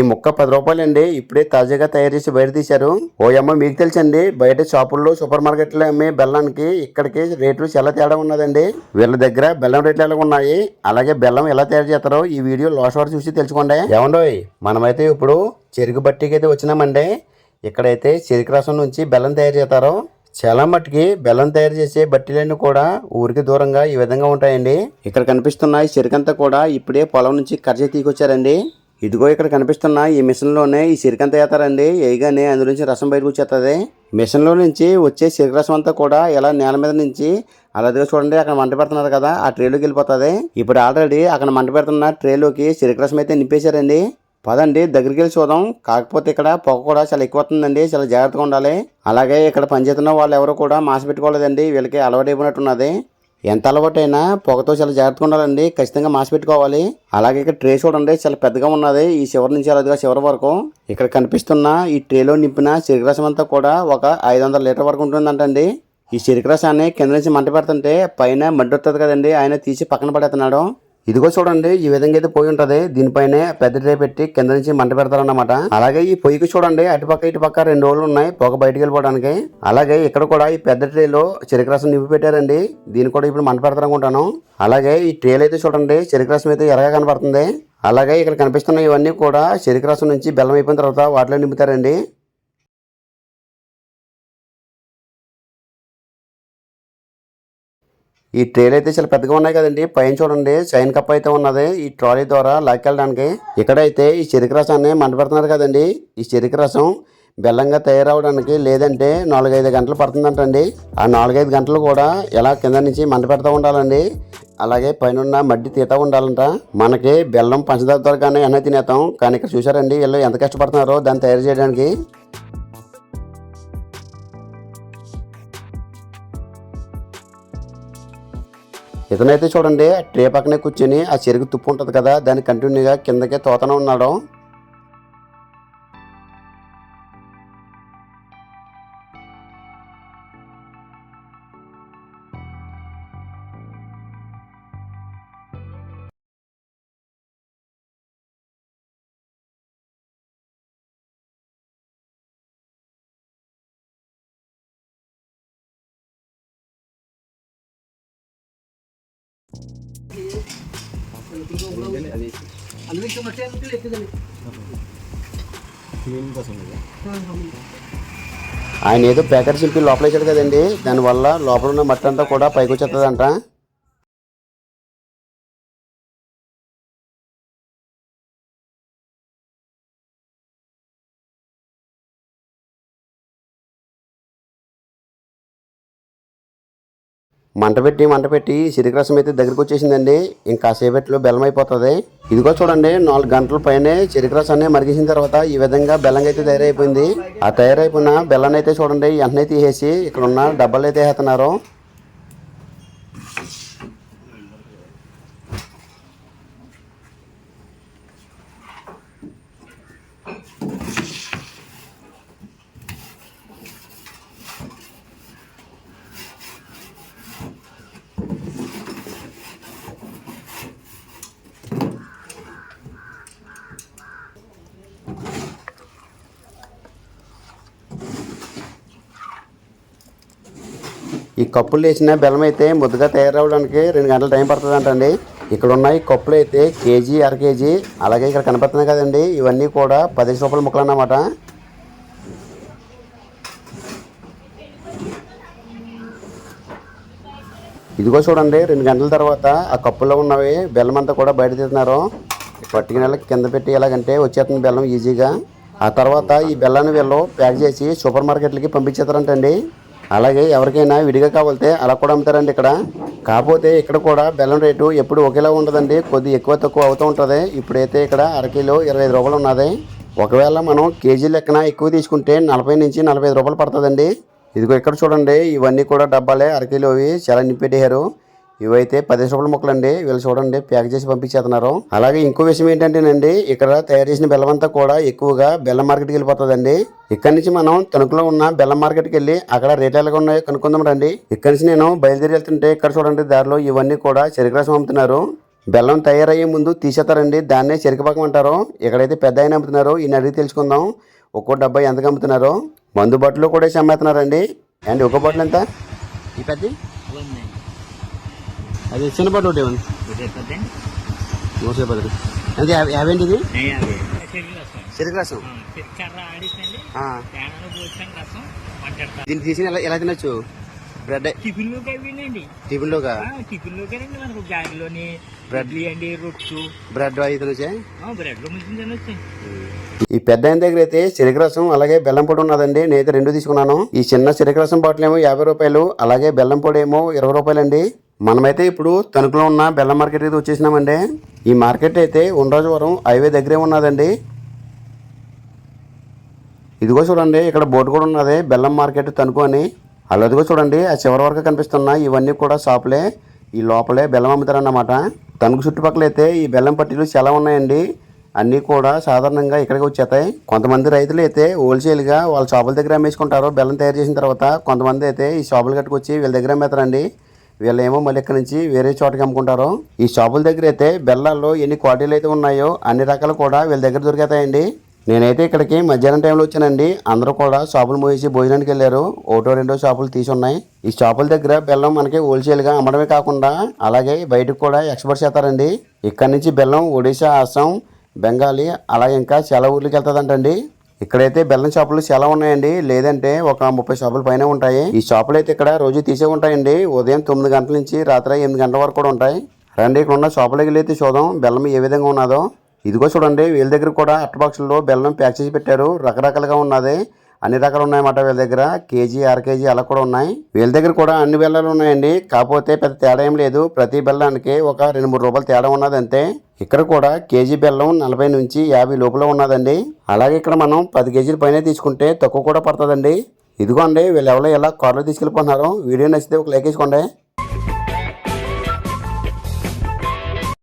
ఈ ముక్క పది రూపాయలండి. ఇప్పుడే తాజాగా తయారు చేసి బయట తీశారు. ఓ అమ్మ మీకు తెలుసండి. బయట షాపుల్లో సూపర్ మార్కెట్లో అమ్మే బెల్లానికి ఇక్కడికి రేట్లు చాలా తేడా ఉన్నదండి. వీళ్ళ దగ్గర బెల్లం రేట్లు ఎలా ఉన్నాయి? అలాగే బెల్లం ఎలా తయారు చేస్తారో ఈ వీడియో లాస్ట్ వరకు చూసి తెలుసుకోండి. ఏమండోయ్ మనమైతే ఇప్పుడు చెరుకు బట్టికి అయితే వచ్చినామండి. ఇక్కడైతే చెరుకు రసం నుంచి బెల్లం తయారు చేస్తారో. చాలా మట్టుకి బెల్లం తయారు చేసే బట్టీలన్నీ కూడా ఊరికి దూరంగా ఈ విధంగా ఉంటాయండి. ఇక్కడ కనిపిస్తున్న ఈ చెరుకంతా కూడా ఇప్పుడే పొలం నుంచి కర్జీ తీకొచ్చారండి. ఇదిగో ఇక్కడ కనిపిస్తున్న ఈ మిషన్లోనే ఈ సిరికంత వేస్తారండి వేయగానే అందులో నుంచి రసం బయటకు వచ్చేస్తుంది మిషన్లో నుంచి వచ్చే సిరికి రసం అంతా కూడా ఇలా నేల మీద నుంచి అలాగే చూడండి అక్కడ మంట పెడుతున్నారు కదా ఆ ట్రేలోకి వెళ్ళిపోతుంది. ఇప్పుడు ఆల్రెడీ అక్కడ మంట పెడుతున్న ట్రేలోకి సిరికి రసం అయితే నింపేశారండి. పదండి దగ్గరికి వెళ్ళి చూద్దాం. కాకపోతే ఇక్కడ పొగ కూడా చాలా ఎక్కువ వస్తుందండి చాలా జాగ్రత్తగా ఉండాలి. అలాగే ఇక్కడ పనిచేస్తున్న వాళ్ళు ఎవరు కూడా మాస్క్ పెట్టుకోలేదండి వీళ్ళకి అలవాటు అయిపోయినట్టున్నది. ఎంత అలవాటైనా పొగతో చాలా జాగ్రత్తగా ఉండాలండి. ఖచ్చితంగా మాసి పెట్టుకోవాలి. అలాగే ఇక్కడ ట్రే చూడండి చాలా పెద్దగా ఉన్నది. ఈ చివరి నుంచి అలాగా చివరి వరకు ఇక్కడ కనిపిస్తున్న ఈ ట్రేలో నింపిన చెరుకు రసం అంతా కూడా ఒక ఐదు వందల లీటర్ వరకు ఉంటుందంటండి. ఈ చెరుకు రసాన్ని కింద నుంచి మంట పెడుతుంటే పైన మడ్డి వస్తుంది కదండి. ఆయన తీసి పక్కన పడేస్తున్నాడు. ఇదిగో చూడండి ఈ విధంగా అయితే పొయ్యి ఉంటది. దీనిపైనే పెద్ద ట్రే పెట్టి కింద నుంచి మంట పెడతారన్నమాట. అలాగే ఈ పొయ్యికి చూడండి అటుపక్క ఇటుపక్క రెండు రోజులు ఉన్నాయి పొగ బయటికి వెళ్ళిపోవడానికి. అలాగే ఇక్కడ కూడా ఈ పెద్ద ట్రేలో చెరుకు రసం నింపి పెట్టారండి. దీన్ని కూడా ఇప్పుడు మంట పెడతారనుకుంటాను అలాగే ఈ ట్రేలు అయితే చూడండి చెరుకు రసం అయితే ఎరగా కనపడుతుంది. అలాగే ఇక్కడ కనిపిస్తున్న ఇవన్నీ కూడా చెరుకు రసం నుంచి బెల్లం అయిపోయిన తర్వాత వాటిలో నింపుతారండి. ఈ ట్రేలు అయితే చాలా పెద్దగా ఉన్నాయి కదండి. పైన చూడండి చైన్ కప్ అయితే ఉన్నది. ఈ ట్రాలీ ద్వారా లాక్కెళ్ళడానికి ఇక్కడైతే ఈ చెరుకు రసాన్ని మంటపెడతున్నారు కదండి. ఈ చెరుకు రసం బెల్లంగా తయారవడానికి లేదంటే నాలుగైదు గంటలు పడుతుందంటండి. ఆ నాలుగైదు గంటలు కూడా ఎలా కింద నుంచి మంట పెడతా ఉండాలండి? అలాగే పైన మడ్డి తీత ఉండాలంట. మనకి బెల్లం పంచదార దొరకగానే ఎన్న తినేస్తాం. కానీ ఇక్కడ చూసారండి వీళ్ళు ఎంత కష్టపడుతున్నారో దాన్ని తయారు చేయడానికి. ఇతనైతే చూడండి ట్రే పక్కనే కూర్చొని ఆ చెరుకు తుప్పు ఉంటుంది కదా దాన్ని కంటిన్యూగా కిందకే తోతనే ఉన్నాడు. ఆయన ఏదో ప్యాకెట్ చింపి లోపలేసాడు కదండి. దానివల్ల లోపల ఉన్న మట్టి అంతా కూడా పైకి వచ్చేస్తుందంట మంట పెట్టి మంట పెట్టి సిరికి రసం అయితే దగ్గరికి వచ్చేసిందండి. ఇంకా సేపట్లో బెల్లం అయిపోతుంది. ఇదిగో చూడండి నాలుగు గంటల పైనే చెరుకు రసాన్ని మరిగించిన తర్వాత ఈ విధంగా బెల్లం అయితే తయారైపోయింది. ఆ తయారైపోయిన బెల్లం అయితే చూడండి వెంటనే తీసేసి ఇక్కడ ఉన్న డబ్బాలు అయితే వేస్తున్నారు. ఈ కప్పులు వేసిన బెల్లం అయితే ముద్దగా తయారవడానికి రెండు గంటల టైం పడుతుంది అంటండి ఇక్కడ ఉన్న ఈ కప్పులు అయితే కేజీ అర కేజీ. అలాగే ఇక్కడ కనపడుతున్నాయి కదండి. ఇవన్నీ కూడా పదిహేను రూపాయల ముక్కలు అన్నమాట. ఇదిగో చూడండి రెండు గంటల తర్వాత ఆ కప్పులో ఉన్నవి బెల్లం అంతా కూడా బయట తీస్తున్నారు. పట్టుకుని కింద పెట్టి ఎలాగంటే వచ్చేస్తుంది బెల్లం ఈజీగా. ఆ తర్వాత ఈ బెల్లాన్ని వీళ్ళు ప్యాక్ చేసి సూపర్ మార్కెట్లకి పంపించేస్తారంటండి. అలాగే ఎవరికైనా విడిగా కావాలితే అలా కూడా అమ్ముతారండి ఇక్కడ. కాకపోతే ఇక్కడ కూడా బెల్లం రేటు ఎప్పుడు ఒకేలా ఉండదండి. కొద్ది ఎక్కువ తక్కువ అవుతూ ఉంటుంది. ఇప్పుడైతే ఇక్కడ అరకిలో ఇరవై ఐదు రూపాయలు ఉన్నది. ఒకవేళ మనం కేజీ లెక్కన ఎక్కువ తీసుకుంటే నలభై నుంచి నలభై ఐదు రూపాయలు పడుతుందండి. ఇదిగో ఇక్కడ చూడండి. ఇవన్నీ కూడా డబ్బాలే అరకిలోవి చాలా నింపెట్టారు ఇవైతే పదిహేను రూపాయల ముక్కలు అండి వీళ్ళు చూడండి ప్యాక్ చేసి పంపించేస్తున్నారు. అలాగే ఇంకో విషయం ఏంటంటేనండి ఇక్కడ తయారు చేసిన బెల్లం అంతా కూడా ఎక్కువగా బెల్లం మార్కెట్కి వెళ్ళిపోతుందండి. ఇక్కడ నుంచి మనం తణుకులో ఉన్న బెల్లం మార్కెట్కి వెళ్ళి అక్కడ రేట్లు ఎలాగ ఉన్నాయో కనుక్కుందాం రండి. ఇక్కడ నుంచి నేను బయలుదేరి వెళ్తుంటే ఇక్కడ చూడండి దారిలో ఇవన్నీ కూడా చెరుకు రసం అమ్ముతున్నారు. బెల్లం తయారయ్యే ముందు తీసేస్తారండి దాన్నే చెరికపాకం అంటారు. ఇక్కడైతే పెద్ద ఆయన అమ్ముతున్నారు ఈయన అడిగి తెలుసుకుందాం ఒక్కో డబ్బా ఎంతకు అమ్ముతున్నారో. మందు బట్టలు కూడా వేసి అమ్మేస్తున్నారండి. అండ్ ఒక బాటిల్ ఎంత? ఈ పెద్ద అది చిన్న బాటిల్ ఒకటి ఇవ్వండి బాటిల్ అంటే యాభై యాభై ఏంటి ఇది యాభై. చెరుకు రసం. దీన్ని తీసి ఎలా ఎలా తినొచ్చు? బ్రెడ్. టిఫిన్లోకి అవినండి టిఫిన్లోగా టిఫిన్లోకి రండి మనకు. గాలిలోని బ్రెడ్. అండి రొట్టు. బ్రెడ్ అవి తినొచ్చే? బ్రెడ్లో ముందు తినొచ్చు ఈ పెద్ద ఆయన దగ్గర అయితే చెరుకు రసం అలాగే బెల్లం పొడి ఉన్నదండి. నేనైతే రెండు తీసుకున్నాను. ఈ చిన్న చెరుకు రసం బాటిల్ ఏమో యాభై రూపాయలు అలాగే బెల్లం పొడి ఏమో ఇరవై రూపాయలు అండి మనమైతే ఇప్పుడు తణుకులో ఉన్న బెల్లం మార్కెట్ అయితే వచ్చేసినామండి. ఈ మార్కెట్ అయితే ఉండరాజవరం హైవే దగ్గరే ఉన్నదండి. ఇదిగో చూడండి ఇక్కడ బోర్డు కూడా ఉన్నది బెల్లం మార్కెట్ తణుకు అని. అలాదిగో చూడండి ఆ చివరి వరకు కనిపిస్తున్న ఇవన్నీ కూడా షాపులే. ఈ లోపలే బెల్లం అమ్ముతారన్నమాట. తణుకు చుట్టుపక్కల అయితే ఈ బెల్లం పట్టీలు చాలా ఉన్నాయండి. అన్నీ కూడా సాధారణంగా ఇక్కడికి వచ్చేస్తాయి. కొంతమంది రైతులు అయితే హోల్సేల్గా వాళ్ళ షాపుల దగ్గర అమ్మేసుకుంటారు. బెల్లం తయారు చేసిన తర్వాత కొంతమంది అయితే ఈ షాపులు కట్టుకొచ్చి వీళ్ళ దగ్గర అమ్మేతారండి వీళ్ళేమో మళ్ళీ ఇక్కడ నుంచి వేరే చోటకి అమ్ముకుంటారు. ఈ షాపుల దగ్గర అయితే బెల్లాల్లో ఎన్ని క్వాలిటీలు అయితే ఉన్నాయో అన్ని రకాలు కూడా వీళ్ళ దగ్గర దొరికేతాయండి. నేనైతే ఇక్కడికి మధ్యాహ్నం టైంలో వచ్చానండి. అందరూ కూడా షాపులు మూసేసి భోజనానికి వెళ్ళారు. ఒకటో రెండో షాపులు తీసి ఉన్నాయి ఈ షాపుల దగ్గర బెల్లం మనకి హోల్సేల్గా అమ్మడమే కాకుండా అలాగే బయటకు కూడా ఎక్స్పోర్ట్ చేస్తారండి. ఇక్కడ నుంచి బెల్లం ఒడిశా అస్సాం బెంగాలీ అలాగే ఇంకా చాలా ఊర్లకి వెళ్తుందంటండి. ఇక్కడైతే బెల్లం షాపులు చాలా ఉన్నాయండి. లేదంటే ఒక ముప్పై షాపుల పైన ఉంటాయి. ఈ షాపులు అయితే ఇక్కడ రోజు తీసే ఉంటాయండి. ఉదయం తొమ్మిది గంటల నుంచి రాత్రి ఎనిమిది గంటల వరకు కూడా ఉంటాయి. రండి ఇక్కడ ఉన్న షాపులకి వెళ్ళి అయితే చూద్దాం బెల్లం ఏ విధంగా ఉన్నదో. ఇదిగో చూడండి వీళ్ళ దగ్గర కూడా అట్ట బాక్సుల్లో బెల్లం ప్యాక్ చేసి పెట్టారు. రకరకాలుగా ఉన్నది. అన్ని రకాలు ఉన్నాయన్నమాట వీళ్ళ దగ్గర. కేజీ అర కేజీ అలా కూడా ఉన్నాయి. వీళ్ళ దగ్గర కూడా అన్ని బెల్లాలు ఉన్నాయండి. కాకపోతే పెద్ద తేడా ఏం లేదు. ప్రతి బెల్లానికి ఒక రెండు మూడు రూపాయలు తేడా ఉన్నది అంతే. ఇక్కడ కూడా కేజీ బెల్లం నలభై నుంచి యాభై లోపల ఉన్నదండి. అలాగే ఇక్కడ మనం పది కేజీల పైన తీసుకుంటే తక్కువ కూడా పడుతుందండి. ఇదిగోండి వీళ్ళు ఎవరో ఎలా కార్లో తీసుకెళ్ళిపోతున్నారు వీడియో నచ్చితే ఒక లైక్ వేసుకోండి.